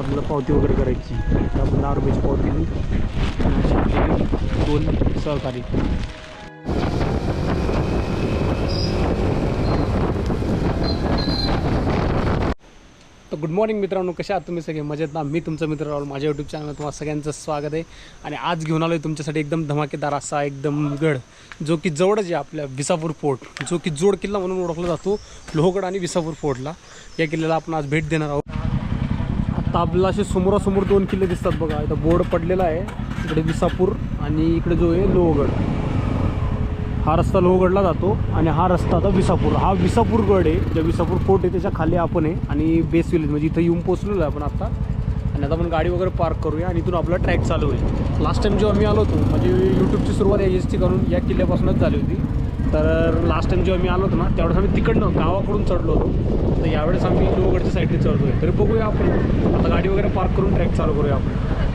आपल्याला पावती वगैरे करायची. तर आपण दहा रुपयाची पावती दिली दोन सहकारी. तर गुड मॉर्निंग मित्रांनो कशा आहात तुम्ही सगळे? मजेत ना? मी तुमचा मित्र राहुल. माझ्या यूट्यूब चॅनल तुम्हाला सगळ्यांचं स्वागत आहे. आणि आज घेऊन आलो आहे तुमच्यासाठी एकदम धमाकेदार असा एकदम गड जो की जवळच आहे आपल्या विसापूर फोर्ट जो की जोड किल्ला म्हणून ओळखला जातो लोहगड आणि विसापूर फोर्टला या किल्ल्याला आपण आज भेट देणार आहोत. आता असे समोरासमोर दोन किल्ले दिसतात बघा. इथं बोर्ड पडलेला आहे. इकडे विसापूर आणि इकडे जो आहे लोहगड. हा रस्ता लोहगडला जातो आणि हा रस्ता आता विसापूर. हा विसापूर गड आहे. ज्या विसापूर फोर्ट आहे त्याच्याखाली आपण आहे आणि बेस विलेज म्हणजे इथं येऊन पोचलेलो आहे आपण आता. आणि आता आपण गाडी वगैरे पार्क करूया आणि इथून आपला ट्रॅक चालू होईल. लास्ट टाइम जेव्हा मी आलो होतो म्हणजे यूट्यूबची सुरुवात एस टी करून या किल्ल्यापासूनच झाली होती. तर लास्ट टाइम जेव्हा मी आलो होतो ना त्यावेळेस आम्ही तिकडनं गावाकडून चढलो होतो. तर यावेळेस आम्ही लोहगडच्या साईडने चढलो आहे तरी बघूया आपण. आता गाडी वगैरे पार्क करून ट्रॅक चालू करूया आपण.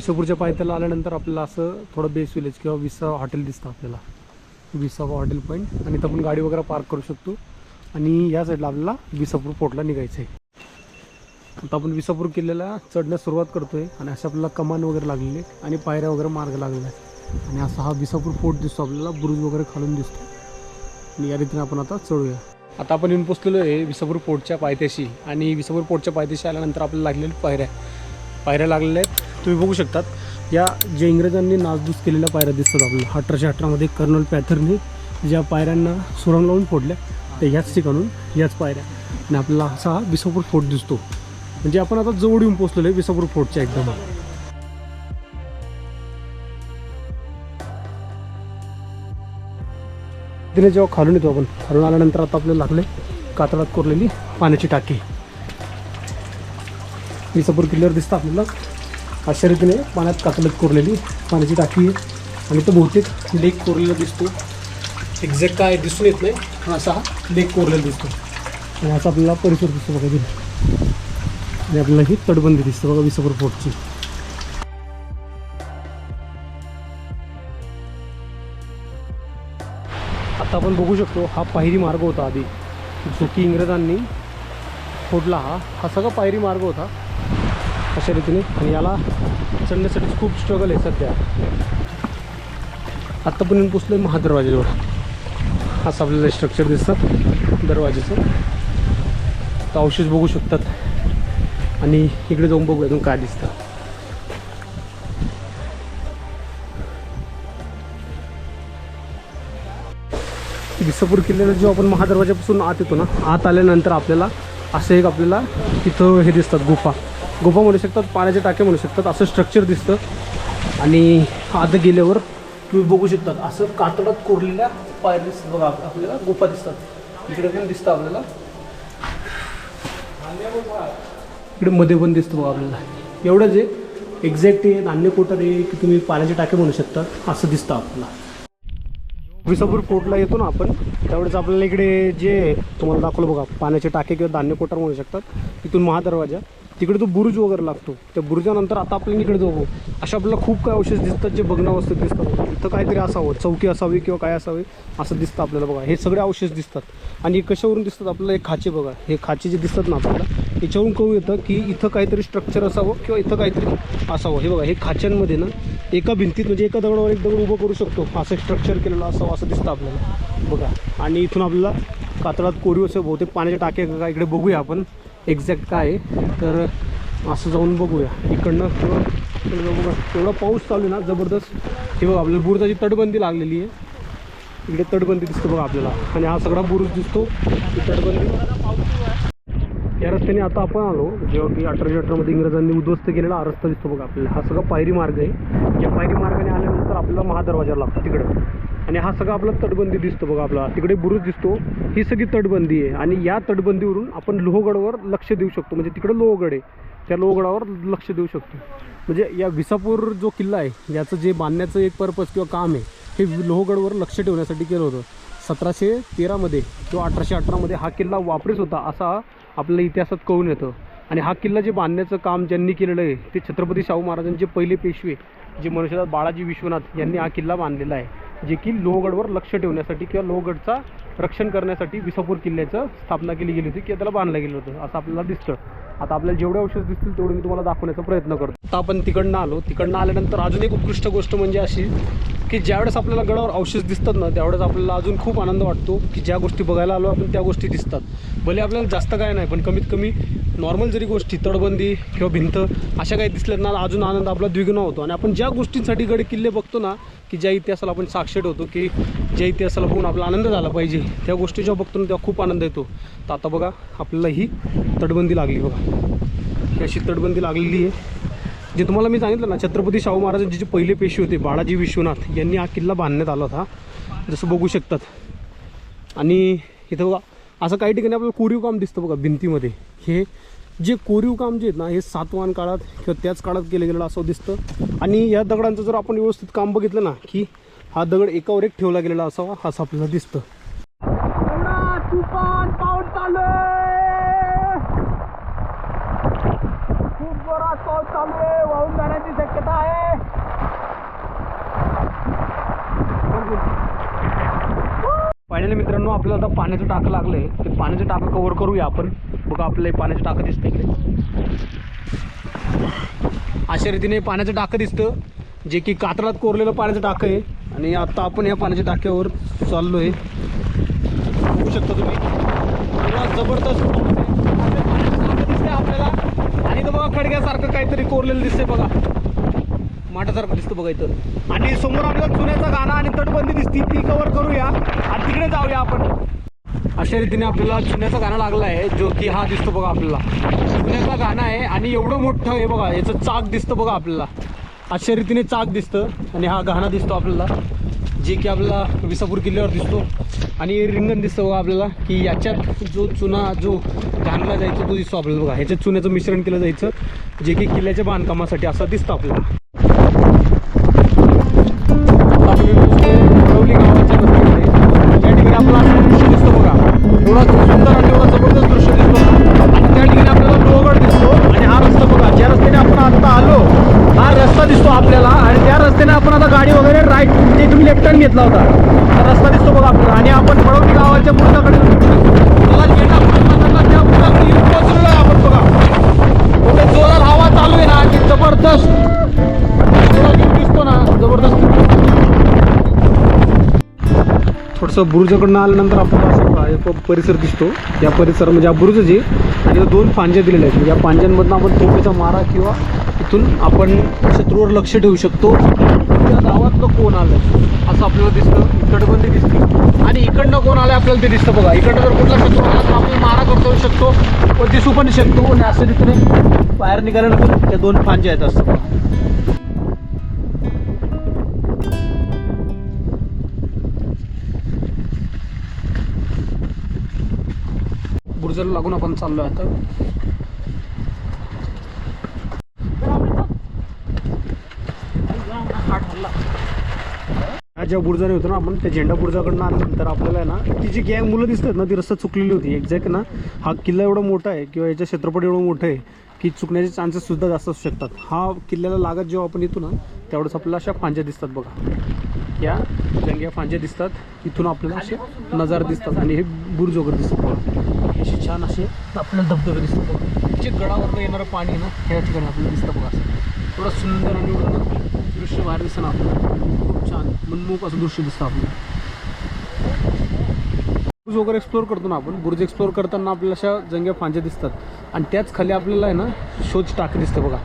विसापूरच्या पायथ्याला आल्यानंतर आपल्याला असं थोडं बेस विलेज किंवा विसा हॉटेल दिसतं आपल्याला. विसावा हॉटेल पॉईंट आणि इथं आपण गाडी वगैरे पार्क करू शकतो. आणि या साईडला आपल्याला विसापूर फोर्टला निघायचं आहे आता आपण विसापूर किल्ल्याला चढण्यास सुरुवात आहे आणि अशा आपल्याला कमान वगैरे लागलेले आहेत. आणि पायऱ्या वगैरे मार्ग लागलेला आहे आणि असा हा विसापूर फोर्ट दिसतो आपल्याला. बुरुज वगैरे खालून दिसतो. आणि या रीतीने आपण आता चढूया. आता आपण येऊन पोचलेलो आहे विसापूर फोर्टच्या पायथ्याशी. आणि विसापूर फोर्टच्या पायथ्याशी आल्यानंतर आपल्याला लागलेल्या पायऱ्या. पायऱ्या लागलेल्या आहेत. तुम्ही बघू शकतात या जे इंग्रजांनी नासधूस केलेल्या पायऱ्या दिसतात आपल्याला. अठराशे अठरामध्ये कर्नल पॅथरने ज्या पायऱ्यांना सुरंग लावून फोडल्या त्या ह्याच ठिकाणून याच पायऱ्या. आणि आपल्याला असा हा विसापूर फोर्ट दिसतो. म्हणजे आपण आता जवळ येऊन पोचलेलो आहे विसापूर फोर्टच्या एकदम. तिने जेव्हा खालून येतो आपण खालून आल्यानंतर आता आपल्याला लागले कातळात कोरलेली पाण्याची टाकी. विसापूर किल्ल्यावर दिसतं आपल्याला. अशा रीतीने पाण्यात कातलत कोरलेली पाण्याची टाकी आहे. आणि तो बहुतेक लेक कोरलेला दिसतो एक्झॅक्ट काय दिसून येत नाही पण असा हा लेक कोरलेला दिसतो आणि असा आपल्याला परिसर दिसतो बघा तिथे आणि आपल्याला ही तटबंदी दिसते बघा विसापूर फोर्टची आता आपण बघू शकतो हा पायरी मार्ग होता आधी. जो की इंग्रजांनी फोडला हा. हा सगळा पायरी मार्ग होता. अशा रीतीने. आणि याला चढण्यासाठी खूप स्ट्रगल आहे सध्या. आत्तापर्यंत पोचलो आहे महादरवाजाजवळ असं आपल्याला स्ट्रक्चर दिसतात दरवाजेचं. तर अवशेष बघू शकतात. आणि इकडे जाऊन बघू अजून काय दिसतं. विसापूर किल्ल्याला जेव्हा आपण महादरवाजापासून आत येतो ना आत आल्यानंतर आपल्याला असं एक आपल्याला तिथं हे दिसतात गुफा. गुफा म्हणू शकतात पाण्याचे टाके म्हणू शकतात असं स्ट्रक्चर दिसतं. आणि आत गेल्यावर तुम्ही बघू शकतात असं कातडात कोरलेल्या पायऱ्या दिसतात बघा आपल्याला गुफा दिसतात. इकडे पण दिसतं आपल्याला. इकडे मध्ये पण दिसतं बघा आपल्याला. एवढंच आहे एक्झॅक्ट आहे धान्य कोटर आहे की तुम्ही पाण्याचे टाके म्हणू शकता असं दिसतं आपल्याला. विसापूर फोर्टला येतो ना आपण त्यावेळेस आपल्याला इकडे जे तुम्हाला दाखवलं बघा पाण्याचे टाके किंवा धान्य कोठार म्हणू शकतात तिथून महादरवाजा. तिकडे तो बुरुज वगैरे लागतो. त्या बुरुजानंतर आता आपल्याला इकडे जाऊ. अशा आपल्याला खूप काय अवशेष दिसतात जे बघण्यावस्थेत दिसतात. इथं काहीतरी असावं चौकी असावी किंवा काय असावे असं दिसतं आपल्याला बघा. हे सगळे अवशेष दिसतात. आणि हे कशावरून दिसतात? आपल्याला हे खाचे बघा. हे खाचे जे दिसतात ना आपल्याला याच्यावरून कळू येतं की इथं काहीतरी स्ट्रक्चर असावं किंवा इथं काहीतरी असावं. हे बघा हे खाच्यांमध्ये ना एका भिंतीत म्हणजे एका दगडावर एक दगड उभं करू शकतो. असं स्ट्रक्चर केलेलं असावं असं दिसतं आपल्याला. बघा. आणि इथून आपल्याला कातळात कोरीव असं बहुतेक पाण्याच्या टाक्या का इकडे बघूया आपण. एक्झॅक्ट काय आहे तर असं जाऊन बघूया. इकडनं किंवा बघा एवढा पाऊस चालू आहे ना जबरदस्त. हे बघा आपल्याला बुरुजाची तटबंदी लागलेली आहे. इकडे तटबंदी दिसतो बघा आपल्याला. आणि हा सगळा बुरुज दिसतो. तटबंदी. या रस्त्याने आता आपण आलो. जेव्हा की अठराशे अठरामध्ये इंग्रजांनी उद्ध्वस्त केलेला हा रस्ता दिसतो बघा आपल्याला. हा सगळा पायरी मार्ग आहे. या पायरी मार्गाने आल्यानंतर आपल्याला महादरवाजा लागतो तिकडं. आणि हा सगळा आपला तटबंदी दिसतो बघा आपला. तिकडे बुरुज दिसतो. ही सगळी तटबंदी आहे. आणि या तटबंदीवरून आपण लोहगडवर लक्ष देऊ शकतो. म्हणजे तिकडं लोहगड आहे. त्या लोहगडावर लक्ष देऊ शकतो. म्हणजे या विसापूर जो किल्ला आहे याचं जे बांधण्याचं एक पर्पज किंवा काम आहे हे लोहगडवर लक्ष ठेवण्यासाठी केलं होतं. सतराशे तेरामध्ये किंवा अठराशे अठरामध्ये हा किल्ला वापरीच होता असा आपल्याला इतिहासात कळून येतं. आणि हा किल्ला जे बांधण्याचं काम ज्यांनी केलेलं आहे ते छत्रपती शाहू महाराजांचे पहिले पेशवे जे मनुष्यदास बाळाजी विश्वनाथ यांनी हा किल्ला बांधलेला आहे. जे की लोहगडवर लक्ष ठेवण्यासाठी किंवा लोहगडचा रक्षण करण्यासाठी विसापूर किल्ल्याचं स्थापना केली गेली होती किंवा त्याला बांधलं गेलं होतं असं आपल्याला दिसतं. आता आपल्याला जेवढे औषध दिसतील तेवढे मी तुम्हाला दाखवण्याचा प्रयत्न करतो. आता आपण तिकडनं आलो. तिकडनं आल्यानंतर अजून एक उत्कृष्ट गोष्ट म्हणजे अशी की ज्यावेळेस आपल्याला गडावर अवशेष दिसतात ना त्यावेळेस आपल्याला अजून खूप आनंद वाटतो की ज्या गोष्टी बघायला आलो आपण त्या गोष्टी दिसतात. भले आपल्याला जास्त काय नाही पण कमीत कमी नॉर्मल जरी गोष्टी तडबंदी किंवा भिंत अशा काही दिसल्यात ना अजून आनंद आपला द्विगुणा होतो. आणि आपण ज्या गोष्टींसाठी गड किल्ले बघतो ना की ज्या इतिहासाला आपण साक्षर होतो की ज्या इतिहासाला बघून आपला आनंद झाला पाहिजे त्या गोष्टी जेव्हा बघतो ना तेव्हा खूप आनंद येतो. तर आता बघा आपल्याला ही तटबंदी लागली बघा. ही अशी तटबंदी लागलेली आहे. जे तुम्हाला मी सांगितलं ना छत्रपती शाहू महाराजांची जे पहिले पेशी होते बाळाजी विश्वनाथ यांनी हा किल्ला बांधण्यात आला होता. जसं बघू शकतात. आणि इथं बघा असं काही ठिकाणी आपल्याला कोरीव काम दिसतं बघा भिंतीमध्ये. हे जे कोरीव काम जे आहेत ना हे सातवान काळात किंवा त्याच काळात केलं गेलेलं असं दिसतं. आणि या दगडांचं जर आपण व्यवस्थित काम बघितलं ना की हा दगड एकावर एक ठेवला गेलेला असावा असं आपल्याला दिसतं तुफान पाऊस चालू खूप जोरात पाऊस चालू आहे वाहून जाण्याची शक्यता आहे फायनली मित्रांनो आपल्याला आता पाण्याचं टाकं लागलंय. ते पाण्याचं टाकं कव्हर करूया आपण. बघा आपल्याला पाण्याचं टाकं दिसतं इकडे. अशा रीतीने पाण्याचं टाकं दिसतं. जे की कातळात कोरलेलं पाण्याचं टाकं आहे. आणि आता आपण या पाण्याच्या टाक्यावर चाललो आहे बघू शकता तुम्ही. जबरदस्त पाऊस आहे. दिसतंय आपल्याला. आणि तर बघा खडग्यासारखं काहीतरी कोरलेलं दिसतंय बघा. माठासारखं दिसतं बघा इथं. आणि समोर आपल्याला चुन्याचा गाणं आणि तटबंदी दिसती ती कव्हर करूया. आणि तिकडे जाऊया आपण. अशा रीतीने आपल्याला चुन्याचा गाणं लागला आहे जो की हा दिसतो बघा आपल्याला. चुन्याचा गाणं आहे आणि एवढं मोठं आहे बघा याचं चाक दिसतं बघा आपल्याला. अशा रीतीने चाक दिसतं आणि हा गाणा दिसतो आपल्याला जे की आपल्याला विसापूर किल्ल्यावर दिसतो. आणि रिंगण दिसतं बघा आपल्याला की याच्यात जो चुना जो घाणला जायचा तो दिसतो आपल्याला बघा. ह्याच्यात चुन्याचं मिश्रण केलं जायचं जे की किल्ल्याच्या बांधकामासाठी असं दिसतं आपल्याला. एवढा सुंदर आणि एवढा जबरदस्त दृश्य दिसतो. आणि त्या ठिकाणी आपल्याला लोहगड दिसतो आणि हा रस्ता बघा ज्या रस्त्याने आपण आता आलो हा रस्ता दिसतो आपल्याला आणि त्या रस्त्याने आपण आता गाडी वगैरे राईट म्हणजे तुम्ही लेफ्ट टर्न घेतला होता. हा रस्ता दिसतो बघा आपल्याला आणि आपण वडवली गावाच्या पुढच्याकडे त्याला गेट आपण त्या पुढाकडे पोहोचलेलो आहे आपण बघा. एवढे जोरात हवा चालू आहे ना की जबरदस्त. एवढा view दिसतो ना जबरदस्त. थोडंसं बुरुजाकडनं आल्यानंतर आपण परिसर दिसतो. या परिसर म्हणजे हा आहे. आणि दोन फांज्या दिलेल्या आहेत. या फांज्यांमधून आपण तोफेचा मारा किंवा इथून आपण शत्रूवर लक्ष ठेवू शकतो. त्या गावातलं कोण आलं असं आपल्याला दिसतं. तटबंदी दिसते. आणि इकडनं कोण आलं आपल्याला ते दिसतं बघा. इकडनं जर कुठला शत्रू आला तर आपण मारा करता येऊ शकतो. व दिसू पण शकतो. आणि असं रीतीने बाहेर निघाल्यानंतर त्या दोन फांज्या आहेत असं. बघा लागून आपण चाललो आता. हा ज्या बुर्जाने होतो ना आपण त्या झेंडा बुर्जाकडनं आल्यानंतर आपल्याला आहे ना ती जी गँग मुलं दिसतात ना ती रस्ता चुकलेली होती. एक्झॅक्ट ना हा किल्ला एवढा मोठा आहे किंवा याच्या क्षेत्रफळ एवढं मोठं आहे की चुकण्याचे चान्सेस सुद्धा जास्त असू शकतात. हा किल्ल्याला लागत जेव्हा आपण येतो ना तेवढंच आपल्याला अशा फांज्या दिसतात बघा. या जंग्या फांज्या दिसतात. इथून आपल्याला असे नजारे दिसतात आणि हे बुर्ज वगैरे दिसतात बघा. असे छान असे आपल्याला धबधबे दिसतात बघा. जे गडावरनं येणारं पाणी आहे ना ह्या ठिकाणी आपल्याला दिसतं बघा. असं थोडं सुंदर आणि एवढं दृश्य बाहेर दिसतं ना आपल्याला. खूप छान. मनमोहक असं दृश्य दिसतं आपल्याला. बुर्ज वगैरे एक्सप्लोर करतो ना आपण. बुर्ज एक्सप्लोअर करताना आपल्याला अशा जंग्या फांज्या दिसतात. आणि त्याच खाली आपल्याला आहे ना शोच टाके दिसतं बघा.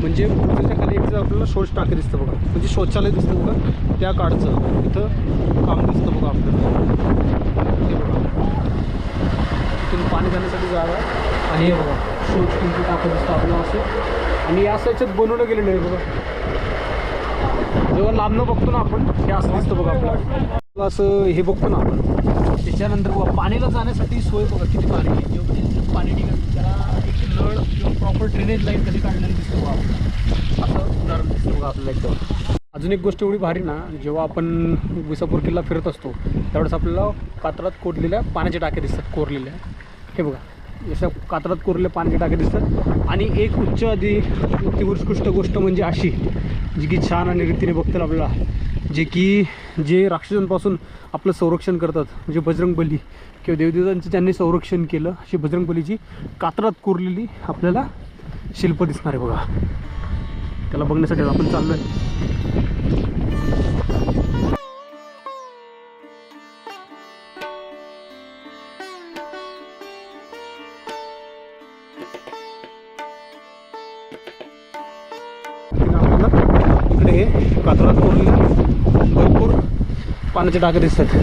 म्हणजे बुर्जाच्या खाली एक आपल्याला शोच टाके दिसतं बघा. म्हणजे शौचालय दिसतं बघा. त्या काळचं इथं काम दिसतं बघा आपल्याला. बघा. पाणी जाण्यासाठी जागा आणि हे बघा शोध किंमती टाकत असतो. आपलं असं आणि असं याच्यात बनवलं गेलेलं आहे बघा. जेव्हा लांबनं बघतो ना आपण हे असं दिसतं बघा आपलं असं हे बघतो ना आपण. त्याच्यानंतर बघा पाणीला जाण्यासाठी सोय बघा किती पाणी आहे. जेव्हा पाणी निघत त्याला एक नळ किंवा प्रॉपर ड्रेनेज लाईन कधी काढलेली दिसतो बघा असं उदाहरण दिसतं बघा आपल्याला एकदम. अजून एक गोष्ट एवढी भारी ना जेव्हा आपण विसापूर किल्ला फिरत असतो त्यावेळेस आपल्याला कात्रात कोरलेल्या पाण्याचे टाके दिसतात कोरलेल्या. हे बघा अशा कातरात कोरले पाण्याचे टाके दिसतात. आणि एक उच्च आधी अति उत्कृष्ट गोष्ट म्हणजे अशी जी की छान आणि रीतीने बघतील आपल्याला जे की जे राक्षसांपासून आपलं संरक्षण करतात म्हणजे बजरंगबली किंवा देवदेवतांचं त्यांनी संरक्षण केलं अशी बजरंगबलीची कातरात कोरलेली आपल्याला शिल्प दिसणार आहे बघा. त्याला बघण्यासाठी आपण चाललो आहे आपल्याला इकडे कातरात कोरलेल्या भरपूर पाण्याचे टाके दिसतात.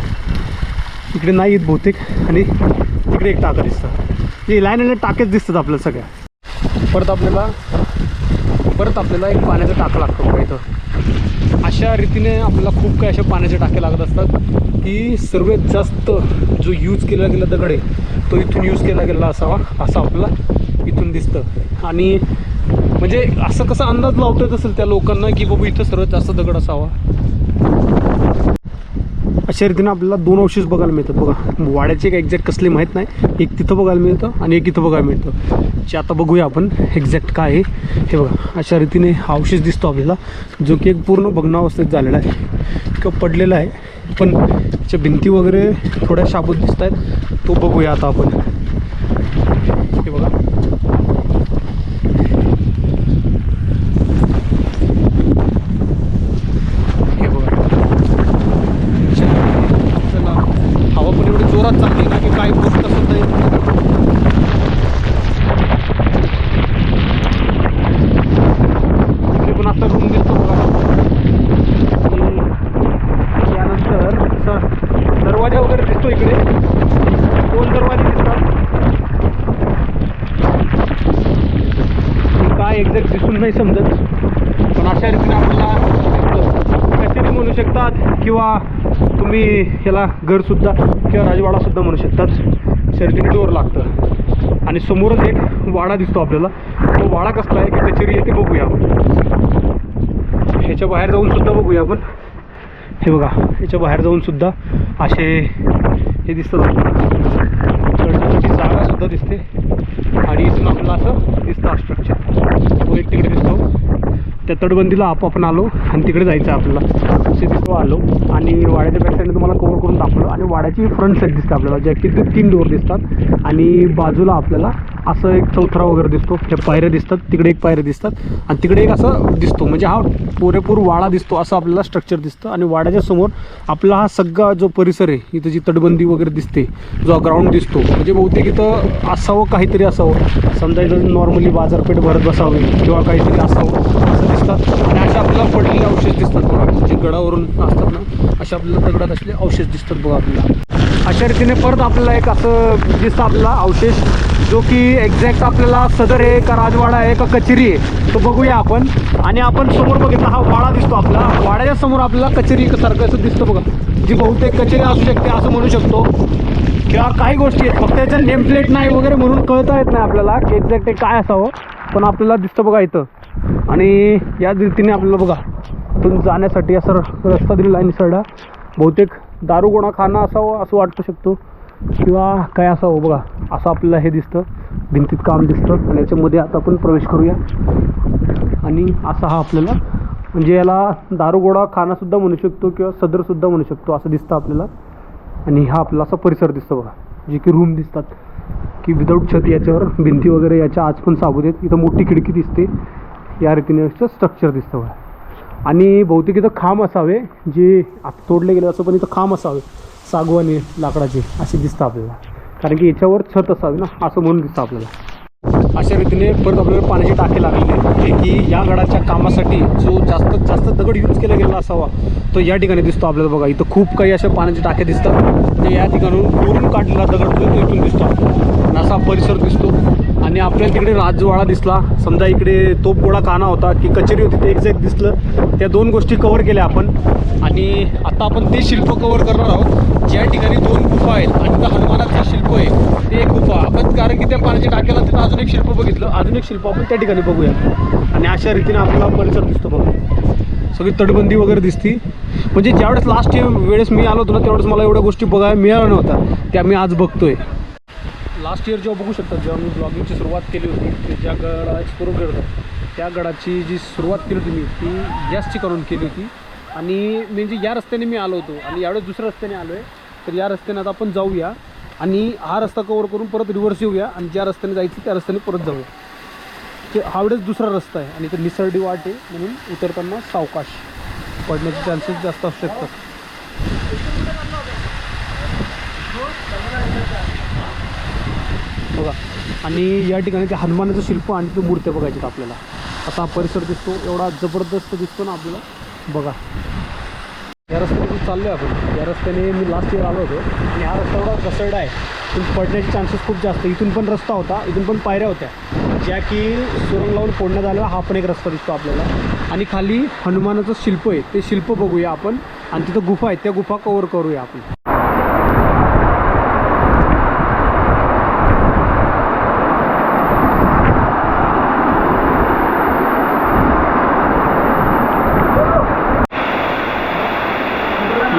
इकडे नाही आहेत बहुतेक आणि तिकडे एक टाका दिसतं हे लाईन आणि टाकेच दिसतात आपल्याला सगळ्या. परत आपल्याला परत आपल्याला एक पाण्याचा टाका लागतो बघा इथं. अशा रीतीने आपल्याला खूप काही अशा पाण्याचे टाके लागत असतात की सर्वात जास्त जो यूज केला गेला दगड आहे तो इथून यूज केला गेला असावा असं आपल्याला इथून दिसतं. आणि म्हणजे असं कसा अंदाज लावता येत असेल त्या लोकांना की बाबा इथं सर्वात जास्त दगड असावा? अशा रीतीने आपल्याला दोन अवशेष बघायला मिळतात. बघा वाड्याचे एक एक्झॅक्ट कसले माहीत नाही. एक तिथं बघायला मिळतं आणि एक इथं बघायला मिळतं. जे आता बघूया आपण एक्झॅक्ट काय आहे. हे बघा अशा रीतीने हा अवशेष दिसतो आपल्याला जो की एक पूर्ण भग्नावस्थेत झालेला आहे. किंवा पडलेला आहे. पण त्याच्या भिंती वगैरे थोड्या शाबूत दिसत आहेत तो बघूया आता आपण हे बघा हे बघा चला हवा पण एवढी जोरात चालली ना की काय गोष्ट सुद्धा येत नाही. इकडे पण असा रूम दिसतो बघा आणि यानंतर असं दरवाजा वगैरे दिसतो इकडे दोन दरवाजे दिसतात हे काय एक्झॅक्ट दिसून नाही समजत. पण अशा रीतीने आपल्याला काहीतरी म्हणू शकतात किंवा तुम्ही ह्याला घरसुद्धा किंवा राजवाडासुद्धा म्हणू शकतात. शर्टीने डोर लागतं. आणि समोरच एक वाडा दिसतो आपल्याला. तो वाडा कसला आहे की कचेरी आहे ते बघूया आपण. ह्याच्या बाहेर जाऊन सुद्धा बघूया आपण. हे बघा ह्याच्या बाहेर जाऊन सुद्धा असे हे दिसतात. जागासुद्धा दिसते. आणि इथून आपल्याला असं दिसतं स्ट्रक्चर तो एक तिकडे दिसतो. त्या तटबंदीला आपण आलो आणि तिकडे जायचं आहे आपल्याला. असे तिथं आलो आणि वाड्याच्या बॅक साईडने तुम्हाला कवर करून दाखवलं आणि वाड्याची फ्रंट साईड दिसते आपल्याला ज्या की ते तीन डोअर दिसतात आणि बाजूला आपल्याला असं एक चौथरा वगैरे दिसतो. त्या पायऱ्या दिसतात तिकडे एक पायऱ्या दिसतात आणि तिकडे एक असं दिसतो. म्हणजे हा पुरेपूर वाडा दिसतो असं आपल्याला स्ट्रक्चर दिसतं आणि वाड्याच्या समोर आपला हा सगळा जो परिसर आहे इथं जी तटबंदी वगैरे दिसते जो ग्राउंड दिसतो. म्हणजे बहुतेक इथं असावं काहीतरी असावं. समजा इथं नॉर्मली बाजारपेठ भरत बसावी किंवा काहीतरी असावं असं दिसतात आणि अशा आपल्याला पडलेले अवशेष दिसतात थोडा जे गडावरून असतात ना अशा आपल्याला दगडात असले अवशेष दिसतात बघा आपल्याला. अशा रीतीने परत आपल्याला एक असं दिसतं आपल्याला अवशेष जो की एक्झॅक्ट आपल्याला सदर आहे का राजवाडा आहे का कचेरी आहे तो बघूया आपण. आणि आपण समोर बघितला हा वाडा दिसतो आपला. वाड्याच्या समोर आपल्याला कचेरी सारखं असं दिसतं बघा. जी बहुतेक कचेरी असू शकते असं म्हणू शकतो. किंवा काही गोष्टी आहेत फक्त याच्यात नेमप्लेट नाही वगैरे म्हणून कळता येत नाही आपल्याला की एक्झॅक्ट ते काय असावं. पण आपल्याला दिसतं बघा इथं. आणि या रीतीने आपल्याला बघा. इथून जाण्यासाठी असं र- रस्ता दिलेला आहे निसरडा. बहुतेक दारुगोणा खाना असावं असं वाटू शकतो. किंवा काय असावं बघा असं आपल्याला हे दिसतं. भिंतीत काम दिसतं. आणि याच्यामध्ये आता आपण प्रवेश करूया. आणि असा हा आपल्याला म्हणजे याला दारुगोडा खानासुद्धा म्हणू शकतो किंवा सदरसुद्धा म्हणू शकतो असं दिसतं आपल्याला. आणि हा आपला असा परिसर दिसतो बघा जे की रूम दिसतात. की विदाऊट छत याच्यावर भिंती वगैरे याच्या आज पण साबूत आहेत. इथं मोठी खिडकी दिसते. या रीतीने स्ट्रक्चर दिसतं बघा. आणि बहुतेक इथं खांब असावे जे आता तोडले गेले असं पण इथं खांब असावे. सागवानी लाकडाचे असे दिसतं आपल्याला. कारण की याच्यावर छत असावी ना असं म्हणून दिसतं आपल्याला. अशा रीतीने परत आपल्याला पाण्याची टाके लागलेले जे की या गडाच्या कामासाठी जो जास्त जास्त दगड यूज केला गेला असावा तो या ठिकाणी दिसतो आपल्याला बघा. इथं खूप काही अशा पाण्याचे टाके दिसतात. ते या ठिकाणून दुरून काढलेला दगड तो इथून दिसतो आणि असा परिसर दिसतो. आणि आपल्याला तिकडे राजवाडा दिसला. समजा इकडे तोपगोळा काना होता की कचेरी होती ते एक्झॅक्ट दिसलं. त्या दोन गोष्टी कवर केल्या आपण. आणि आता आपण ते शिल्प कवर करणार आहोत. ज्या ठिकाणी दोन गुफा आहेत आणि त्या हनुमानाचं शिल्प आहे ते एक गुफा. आपण कारण की त्या पाण्याच्या टाक्याला तिथं अजून एक शिल्प बघितलं. अजून एक शिल्प आपण त्या ठिकाणी बघूया. आणि अशा रीतीने आपल्याला परिसर दिसतो बघा. सगळी तटबंदी वगैरे दिसती. म्हणजे ज्यावेळेस लास्ट वेळेस मी आलो होतो ना त्यावेळेस मला एवढ्या गोष्टी बघायला मिळाल्या नव्हत्या. त्या मी आज बघतोय. लास्ट इयर जेव्हा बघू शकता जेव्हा मी ब्लॉगिंगची सुरुवात केली होती ते ज्या गडा एक्सप्लोर करत होतो त्या गडाची जी सुरुवात केली होती मी ती याच ठिकाणून केली होती. आणि म्हणजे या रस्त्याने मी आलो होतो आणि यावेळेस दुसऱ्या रस्त्याने आलो आहे तर या रस्त्याने आता आपण जाऊया आणि हा रस्ता कवर करून परत रिव्हर्स येऊया आणि ज्या रस्त्याने जायचं त्या रस्त्याने परत जाऊया. ते हावडेच दुसरा रस्ता आहे आणि ते निसर्डी वाट आहे म्हणून उतरताना सावकाश पडण्याचे चान्सेस जास्त असू शकतात. बघा. आणि या ठिकाणी ते हनुमानाचं शिल्प आणि ते मूर्त्या बघायच्यात आपल्याला. असा हा परिसर दिसतो एवढा जबरदस्त दिसतो ना आपल्याला. बघा. या रस्त्याने चाललो आहे आपण. या रस्त्याने मी लास्ट इयर आलो होतो. आणि हा रस्ता एवढा घसरडा आहे. इथून पडण्याचे चान्सेस खूप जास्त इथून पण रस्ता होता इथून पण पायऱ्या होत्या. ज्या की सुरंग लावून फोडण्यात आल्या हा पण एक रस्ता दिसतो आपल्याला. आणि खाली हनुमानाचं शिल्प आहे. ते शिल्प बघूया आपण. आणि तिथं गुफा आहे. त्या गुफा कवर करूया आपण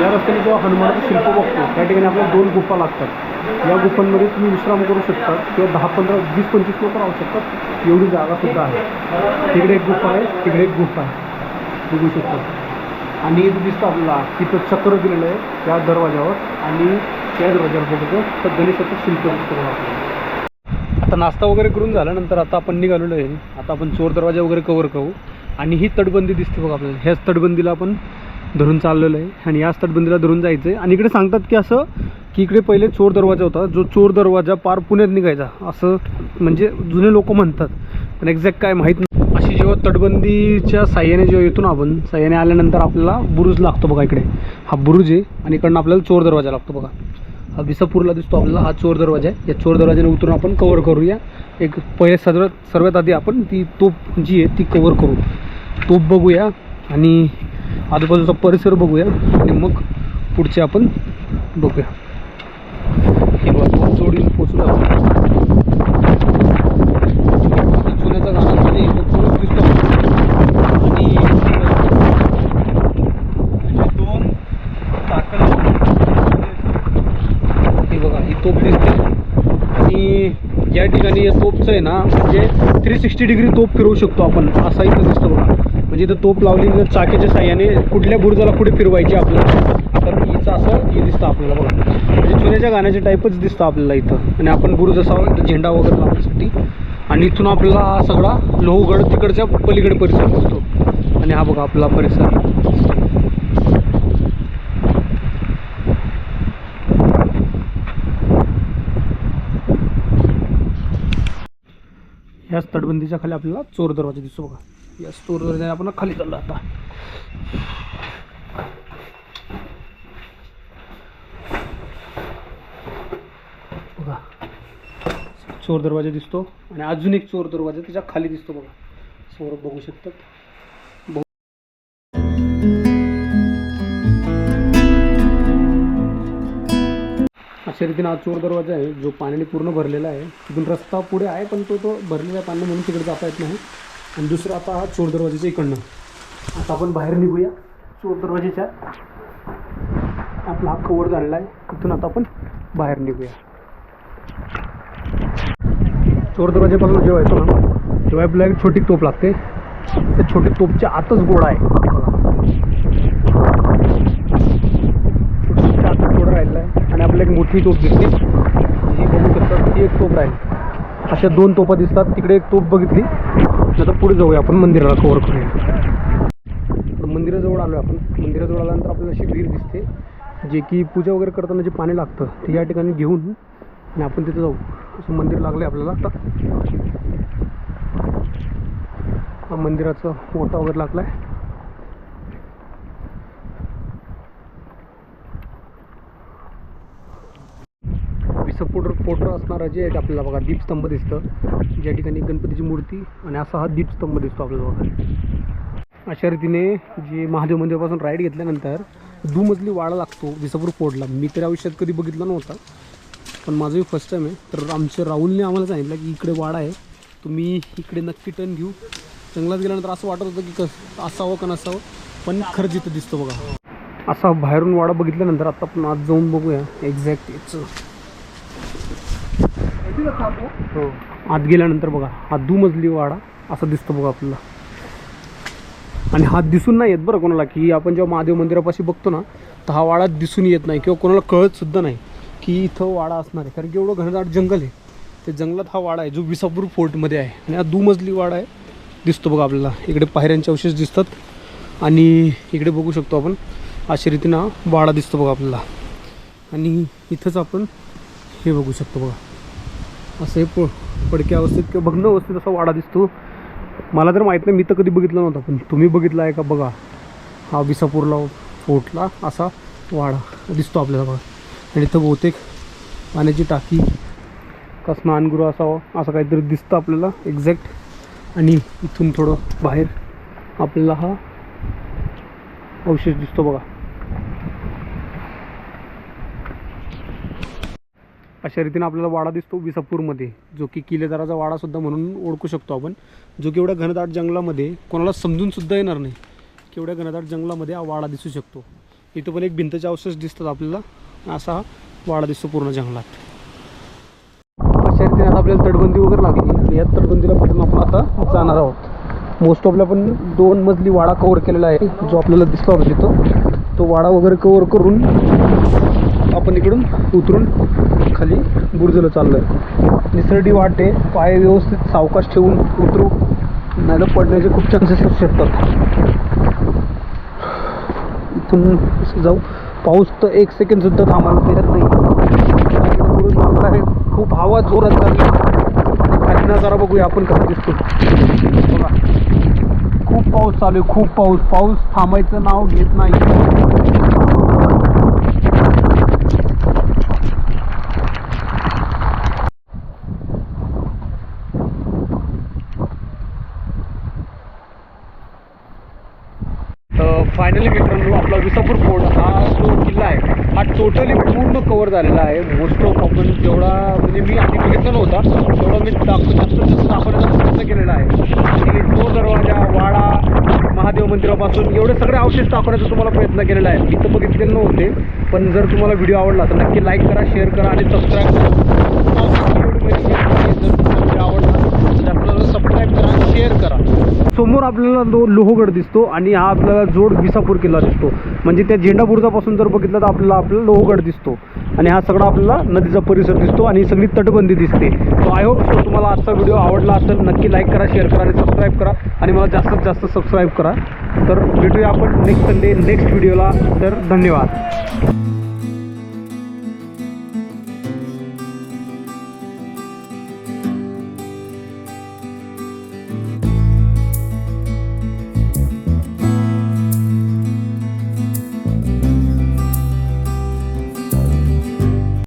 या रस्त्याने जेव्हा हनुमानाचं शिल्प बघतो त्या ठिकाणी आपल्याला दोन गुफा लागतात. या गुफांमध्ये तुम्ही विश्राम करू शकता. किंवा दहा पंधरा वीस पंचवीस लोक राहू शकतात. एवढी जागासुद्धा आहे. तिकडे एक गुफा आहे तिकडे एक गुफा आहे. बघू शकता. आणि इथं दिसतं आपल्याला तिथं चक्र दिलेलं आहे त्या दरवाजावर आणि त्या दरवाजावर बघतो तर गणेशाचं शिल्प दिसतं आपल्याला. आता नाश्ता वगैरे करून झाल्यानंतर आता आपण निघालेलो आहे. आता आपण चोर दरवाजा वगैरे कवर करू. आणि ही तटबंदी दिसते बघा आपल्याला. ह्याच तटबंदीला आपण धरून चाललेलो आहे. आणि याच तटबंदीला धरून जायचं आहे आणि इकडे सांगतात की असं की इकडे पहिले चोर दरवाजा होता. जो चोर दरवाजा पार पुण्यात निघायचा. असं म्हणजे जुने लोक म्हणतात. पण एक्झॅक्ट काय माहीत नाही. अशी जेव्हा तटबंदीच्या साह्याने जेव्हा येतो ना आपण साह्याने आल्यानंतर आपल्याला बुरुज लागतो बघा इकडे. हा बुरुज आहे आणि इकडनं आपल्याला चोर दरवाजा लागतो बघा. हा विसापूरला दिसतो आपल्याला हा चोर दरवाजा आहे. या चोर दरवाजाने उतरून आपण कवर करूया. एक पहिले सर्वात सर्वात आधी आपण ती तोप जी आहे ती कवर करू. तोप बघूया. आणि आजूबाजूचा परिसर बघूया आणि मग पुढचे आपण बघूया. हिरवा बघा दोन जोडी पोचलो चुन्याचा गाणं म्हणजे दिसतो. आणि दोन साखर हे बघा ही तोप दिसते. आणि या ठिकाणी या तोपचं आहे ना म्हणजे थ्री सिक्स्टी डिग्री तोप फिरवू शकतो आपण. असा इथं दिसतो बघा. म्हणजे इथं तोप लावली तर चाकीच्या साह्याने कुठल्या बुरुजाला कुठे फिरवायची आपल्याला? तर हिचं असं हे दिसतं आपल्याला बघा. म्हणजे चुन्याच्या गाण्याच्या टाईपच दिसतं आपल्याला इथं. आणि आपण बुरुज असावा झेंडा वगैरे लावण्यासाठी. आणि इथून आपल्याला हा सगळा लोहगड तिकडच्या पलीकडे परिसर बसतो. आणि हा बघा आपला परिसर. याच तटबंदीच्या खाली आपल्याला चोर दरवाजा दिसतो बघा. या चोर दरवाजा आपण खाली चाललो आता. बघा. चोर दरवाजा दिसतो आणि अजून एक चोर दरवाजा त्याच्याखाली दिसतो बघा. समोर बघू शकतात. अशा रीतीनं हा चोर दरवाजा आहे जो पाण्याने पूर्ण भरलेला आहे. तिथून रस्ता पुढे आहे पण तो तो भरलेला आहे पाणी म्हणून तिकडे जाता येत नाही. आणि दुसरा आता हा चोर दरवाजाच्या इकडनं. आता आपण बाहेर निघूया. चोर दरवाजेच्या आपला हा कवर झालेला आहे. तिथून आता आपण बाहेर निघूया. चोर दरवाजापासून जेव्हा येतो ना तेव्हा आपल्याला एक छोटी तोप लागते. त्या छोटी तोपच्या आतच गोळा आहे बघा छोटीच्या आतच गोळा राहिलेला आहे. आणि आपल्याला एक मोठी तोप दिसते. जी बघू शकतात ती एक तोप राहील. अशा दोन तोपा दिसतात. तिकडे एक तोप बघितली. नंतर पुढे जाऊया आपण मंदिराला कव्हर करूया तर मंदिराजवळ आलो आपण. मंदिराजवळ आल्यानंतर आपल्याला अशी विहीर दिसते जे की पूजा वगैरे करताना जे पाणी लागतं ते या ठिकाणी घेऊन आणि आपण तिथं जाऊ. असं मंदिर लागलं आहे आपल्याला आता. हा मंदिराचा ओटा वगैरे लागला आहे विसपोटर पोटर असणारा जे आहे आपल्याला बघा दीपस्तंभ दिसतं. ज्या ठिकाणी गणपतीची मूर्ती आणि असा हा दीपस्तंभ दिसतो आपल्याला बघा. अशा रीतीने जे महादेव मंदिरापासून राईड घेतल्यानंतर दुमजली वाडा लागतो विसापूर फोडला मी तर आयुष्यात कधी बघितला नव्हता पण माझंही फर्स्ट टाईम आहे. तर आमच्या राहुलने आम्हाला सांगितलं की इकडे वाडा आहे. तुम्ही इकडे नक्की टर्न घेऊ. जंगलात गेल्यानंतर असं वाटत होतं की कस असावं का नसावं पण खरंच इथं दिसतं बघा. असा बाहेरून वाडा बघितल्यानंतर आता आपण आज जाऊन बघूया एक्झॅक्ट याचं. हो. आत गेल्यानंतर बघा हा दुमजली वाडा असा दिसतो बघा आपल्याला. आणि हा दिसून नाही येत बरं कोणाला की आपण जेव्हा महादेव मंदिरापाशी बघतो ना तर हा वाडा दिसून येत नाही किंवा कोणाला कळत सुद्धा नाही की इथं वाडा असणार आहे. कारण की एवढं घनदाट जंगल आहे. ते जंगलात हा वाडा आहे जो विसापूर फोर्टमध्ये आहे. आणि हा दुमजली वाडा आहे दिसतो बघा आपल्याला. इकडे पायऱ्यांचे अवशेष दिसतात. आणि इकडे बघू शकतो आपण अशा रीतीनं वाडा दिसतो बघा आपल्याला. आणि इथंच आपण हे बघू शकतो बघा. असं हे प पडक्या अवस्थेत किंवा भग्न अवस्थेत असा वाडा दिसतो. मला तर माहीत नाही मी तर कधी बघितला नव्हता पण तुम्ही बघितला आहे का? बघा. हा विसापूरला फोर्टला असा वाडा दिसतो आपल्याला बघा. आणि इथं बहुतेक पाण्याची टाकी का स्नानगृह असावं असं काहीतरी दिसतं आपल्याला एक्झॅक्ट आणि इथून थोडं बाहेर आपल्याला हा अवशेष दिसतो बघा. अशा रीतीने आपल्याला वाडा दिसतो विसापूरमध्ये जो की किल्लेदाराचा वाडासुद्धा म्हणून ओळखू शकतो आपण जो की एवढ्या घनदाट जंगलामध्ये कोणाला समजून सुद्धा येणार नाही की एवढ्या घनदाट जंगलामध्ये हा वाडा दिसू शकतो. इथं पण एक भिंतचे अवशेष दिसतात आपल्याला असा हा वाडा दिसतो पूर्ण जंगलात. अशा रीतीने आता आपल्याला तटबंदी वगैरे लागली आणि या तटबंदीला भेटून आपण आता जाणार आहोत. मोस्ट ऑफला पण दोन मजली वाडा कवर केलेला आहे जो आपल्याला दिसला होता तिथं. तो वाडा वगैरे कवर करून आपण इकडून उतरून खाली बुर्जला चाललो आहे निसरडी वाटे पाय व्यवस्थित सावकाश ठेवून उतरू. नाही तर पडण्याचे खूप चान्सेस असू शकतात. इथून जाऊ. पाऊस तर एक सेकंड सुद्धा थांबायला तयार नाही. आहे खूप हवा जोरात चालली. जरा बघूया आपण कसं दिसतो बघा. खूप पाऊस चालू आहे खूप पाऊस. पाऊस थांबायचं नाव घेत नाही तर फायनली मित्रांनो आपला विसापूर फोर्ट हा जो किल्ला आहे हा टोटली पूर्ण कवर झालेला आहे. मोस्ट ऑफ आपण जेवढा म्हणजे मी आधी बघितलं नव्हता तेवढा मी दाखव जास्त जास्त दाखवण्याचा प्रयत्न केलेला आहे. आणि तो दरवाजा वाडा महादेव मंदिरापासून एवढे सगळे अवशेष दाखवण्याचा तुम्हाला प्रयत्न केलेला आहे. इथं बघितलेले नव्हते पण जर तुम्हाला व्हिडिओ आवडला तर नक्की लाईक करा शेअर करा आणि सबस्क्राईब करा. जर व्हिडिओ आवडला तर आपल्याला सबस्क्राईब करा आणि शेअर करा समोर आपल्याला तो लोहगड दिसतो आणि हा आपल्याला जोड विसापूर किल्ला दिसतो. म्हणजे त्या झेंडाबुर्जापासून जर बघितलं तर आपल्याला आपला लोहगड दिसतो. आणि हा सगळा आपल्याला नदीचा परिसर दिसतो आणि सगळी तटबंदी दिसते. सो आय होप सो तुम्हाला आजचा व्हिडिओ आवडला असेल नक्की लाईक करा शेअर करा आणि सबस्क्राईब करा. आणि मला जास्तीत जास्त सबस्क्राईब करा. तर भेटूया आपण नेक्स्ट संडे नेक्स्ट व्हिडिओला तर धन्यवाद.